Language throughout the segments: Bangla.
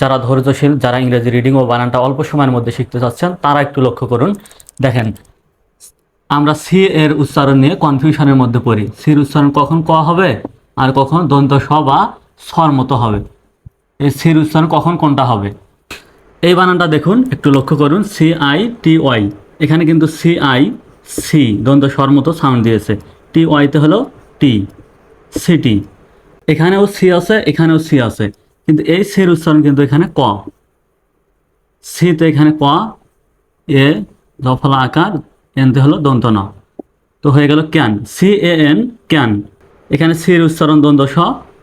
যারা ধৈর্যশীল, যারা ইংরেজি রিডিং ও বানানটা অল্প সময়ের মধ্যে শিখতে চাচ্ছেন, তারা একটু লক্ষ্য করুন। দেখেন, আমরা সি এর উচ্চারণ নিয়ে কনফিউশনের মধ্যে পড়ি। সির উচ্চারণ কখন ক হবে? আর কখন দন্ত স বা স্বর মতো হবে। এই সির উচ্চারণ কখন কোনটা হবে? এই বানানটা দেখুন, একটু লক্ষ্য করুন। সি আই টি ওয়াই এখানে কিন্তু সি আই সি দ্বন্দ্ব স্বর মতো সাউন্ড দিয়েছে। টি ওয়াইতে হলো টি সিটি এখানেও সি আছে, এখানেও সি আছে। কিন্তু এই সির উচ্চারণ কিন্তু এখানে ক। সিতে এখানে ক, এ, দফলা আকার এনতে হলো দন্ত ন। তো হয়ে গেল can. C, A, N, can. এখানে সির উচ্চারণ দ্বন্দ্ব স,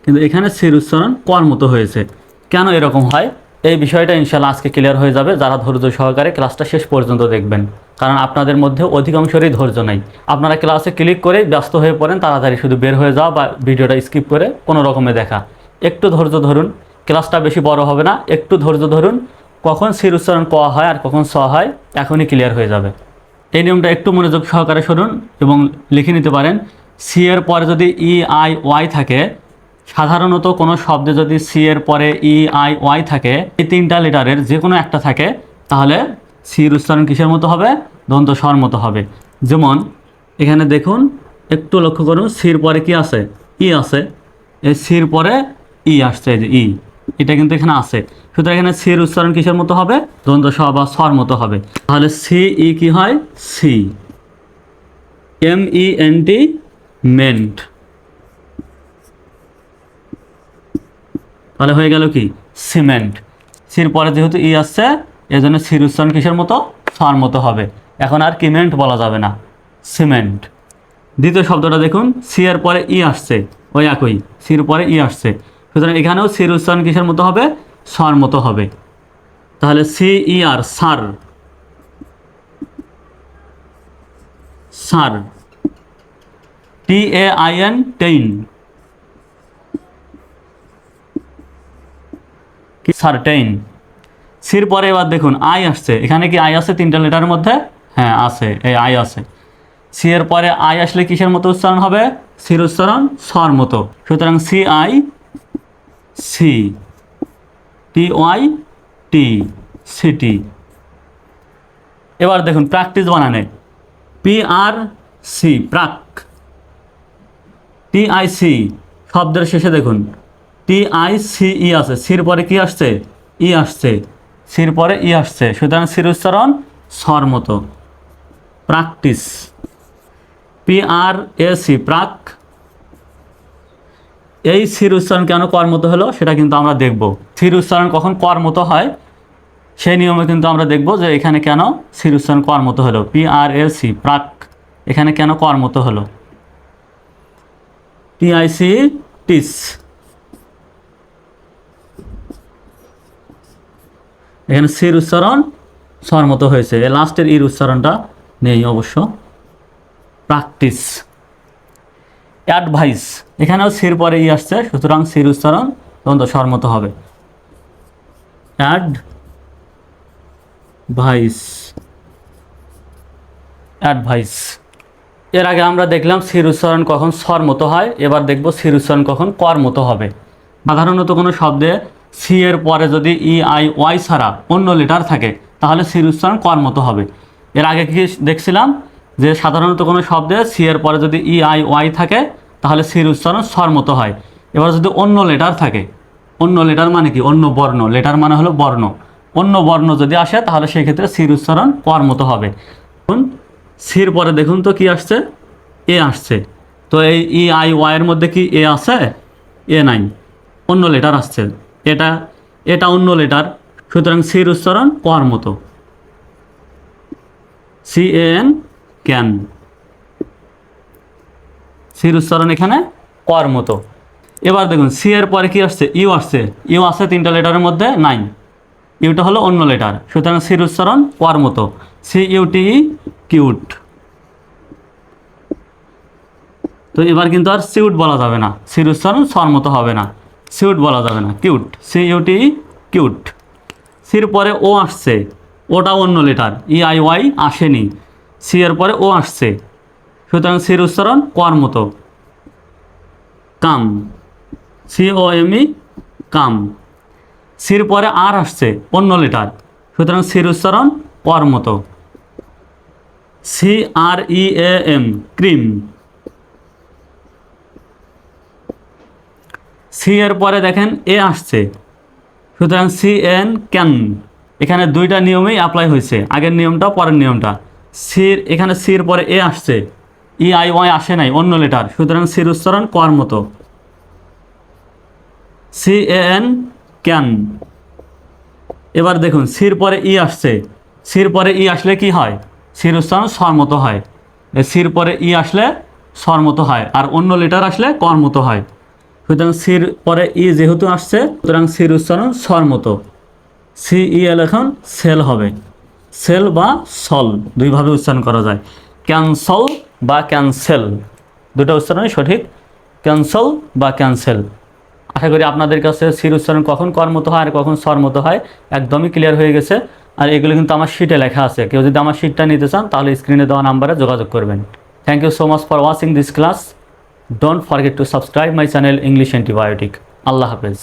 কিন্তু এখানে সির উচ্চারণ কর মতো হয়েছে। কেন এরকম হয়? এই বিষয়টা ইনশাল্লাহ আজকে ক্লিয়ার হয়ে যাবে। যারা ধৈর্য সহকারে ক্লাসটা শেষ পর্যন্ত দেখবেন। কারণ আপনাদের মধ্যে অধিকাংশেরই ধৈর্য নাই। আপনারা ক্লাসে ক্লিক করে ব্যস্ত হয়ে পড়েন, তাড়াতাড়ি শুধু বের হয়ে যাওয়া বা ভিডিওটা স্কিপ করে কোনো রকমে দেখা। একটু ধৈর্য ধরুন। ক্লাসটা বেশি বড় হবে না, একটু ধৈর্য ধরুন, কখন সির উচ্চারণ ক হয় আর কখন স হয়, এখনই ক্লিয়ার হয়ে যাবে। এই নিয়মটা একটু মনোযোগ সহকারে শুনুন এবং লিখে নিতে পারেন, সি এর পরে যদি ই, আই, ওয়াই থাকে, সাধারণত কোনো শব্দে যদি সি এর পরে ই, আই, ওয়াই থাকে, এই তিনটা লেটারের যে কোনো একটা থাকে, তাহলে সির উচ্চারণ কিসের মতো হবে? দন্ত স্বর মতো হবে। যেমন, এখানে দেখুন, একটু লক্ষ্য করুন, সির পরে কি আছে? ই আছে। এই সির পরে ই আসছে যে ই। এটা কিন্তু এখানে আছে। সুতরাং এখানে সির উচ্চারণ কিসের মতো হবে? দ্বন্দ্ব স বা স্বর মতো হবে। তাহলে সি ই কি হয়? C. M E N T ment. তাহলে হয়ে গেল কি? সিমেন্ট। সির পরে যেহেতু ই আসছে, এজন্য সির উচ্চারণ কিসের মতো? স্বর মতো হবে। এখন আর কিমেন্ট বলা যাবে না। সিমেন্ট। দ্বিতীয় শব্দটা দেখুন। সি এর পরে ই আসছে। ওই একই। সির পরে ই আসছে। সুতরাং এখানেও সির উচ্চারণ কিসের মতো হবে? সর মতো হবে। তাহলে C E R, sir. Sir. T A I N, ten. কি? সার্টেইন সির পরে এবার দেখুন, আই আসছে। এখানে কি আই আছে তিনটা লেটারের মধ্যে? হ্যাঁ আছে এই আই আছে সি এর পরে আই আসলে কিসের মতো উচ্চারণ হবে? সির উচ্চারণ স্বর মতো। সুতরাং C I C T Y T city এবার দেখুন প্র্যাকটিস বানানে। পি আর সি প্রাক। টি আই সি শব্দের শেষে দেখুন। টি আই সি ই আছে। সির পরে কি আসছে? ই আসছে। সির পরে ই আসছে। সুতরাং সির উচ্চারণ স্বর মতো। Practice P R A C prac. এই সির উচ্চারণ কেন কর মতো হলো সেটা কিন্তু আমরা দেখব। সির উচ্চারণ কখন কর মতো হয়, সেই নিয়মে কিন্তু আমরা দেখব যে এখানে কেন সির উচ্চারণ কর মতো হলো। পি আর এ সি প্রাক, এখানে কেন কর মতো হলো টিআইসি টিস। এখানে সির উচ্চারণ স্বর মতো হয়েছে লাস্টের ইর উচ্চারণটা নেই অবশ্য। Practice advice. এখানেও সির পরে ই আসছে, সুতরাং সির উচ্চারণ তখন তো স্বর মতো হবে। Ad vice advice. এর আগে আমরা দেখলাম সির উচ্চারণ কখন স্বর মতো হয়, এবার দেখব সির উচ্চারণ কখন কর মতো হবে। সাধারণত কোনো শব্দে সি এর পরে যদি ই, আই, ওয়াই ছাড়া অন্য লেটার থাকে, তাহলে সির উচ্চারণ কর মতো হবে। এর আগে কি দেখছিলাম যে সাধারণত কোনো শব্দে সি এর পরে যদি ই, আই, ওয়াই থাকে তাহলে সির উচ্চারণ স্বর মতো হয়। এবার যদি অন্য লেটার থাকে, অন্য লেটার মানে কি? অন্য বর্ণ। লেটার মানে হলো বর্ণ। অন্য বর্ণ যদি আসে, তাহলে সেই ক্ষেত্রে সির উচ্চারণ কর মতো হবে। সির পরে দেখুন তো কি আসছে? এ আসছে। তো এই ই, আই ওয়াইয়ের মধ্যে কি এ আছে? এ নাই। অন্য লেটার আসছে। এটা এটা অন্য লেটার সুতরাং সির উচ্চারণ কর মতো। সি এ এন ক্যান সির উচ্চারণ এখানে কর মতো। এবার দেখুন সি এর পরে কি আসছে? ইউ আসছে। ইউ আসছে তিনটা লেটারের মধ্যে নাইন ইউটা হলো অন্য লেটার। সুতরাং সির উচ্চারণ কর মতো। সি ইউটি কিউট তো এবার কিন্তু আর সিউট বলা যাবে না। সির উচ্চারণ স্বর মতো হবে না। সিউট বলা যাবে না। Cute C U T cute সির পরে ও আসছে। ওটা অন্য লেটার। ই আই ওয়াই আসেনি। সি এর পরে ও আসছে। সুতরাং সির উচ্চারণ কর মতো। Come. C O M E come. সির পরে আর আসছে, অন্য লেটার। সুতরাং সির উচ্চারণ কর মতো। C R E A M cream. C এর পরে দেখেন এ আসছে। সুতরাং সি এন ক্যান এখানে দুইটা নিয়মেই অ্যাপ্লাই হয়েছে। আগের নিয়মটা, পরের নিয়মটা। সির, এখানে সির পরে এ আসছে। ই আই ওয়াই আসে নাই, অন্য লেটার সুতরাং সির উচ্চারণ কর মতো। সি এ এন ক্যান এবার দেখুন, সির পরে ই আসছে। সির পরে ই আসলে কি হয়? সির উচ্চারণ স্বর মতো হয়। সির পরে ই আসলে স্বর মতো হয়, আর অন্য লেটার আসলে কর মতো হয়। সুতরাং সির পরে ই যেহেতু আসছে, সুতরাং সির উচ্চারণ স্বর মতো। সি ই এল এখন সেল হবে। সেল বা সল দুইভাবে উচ্চারণ করা যায়। ক্যান্সল বা ক্যান্সেল দুটো উচ্চারণই সঠিক। ক্যান্সেল বা ক্যান্সেল আশা করি আপনাদের কাছে সির উচ্চারণ কখন কর মতো হয় আর কখন স্বর মতো হয় একদমই ক্লিয়ার হয়ে গেছে। আর এগুলো কিন্তু আমার শিটে লেখা আছে। কেউ যদি আমার শিটটা নিতে চান, তাহলে স্ক্রিনে দেওয়া নাম্বারে যোগাযোগ করবেন। Thank you so much for watching this class don't forget to subscribe my channel English antibiotic আল্লাহ হাফেজ।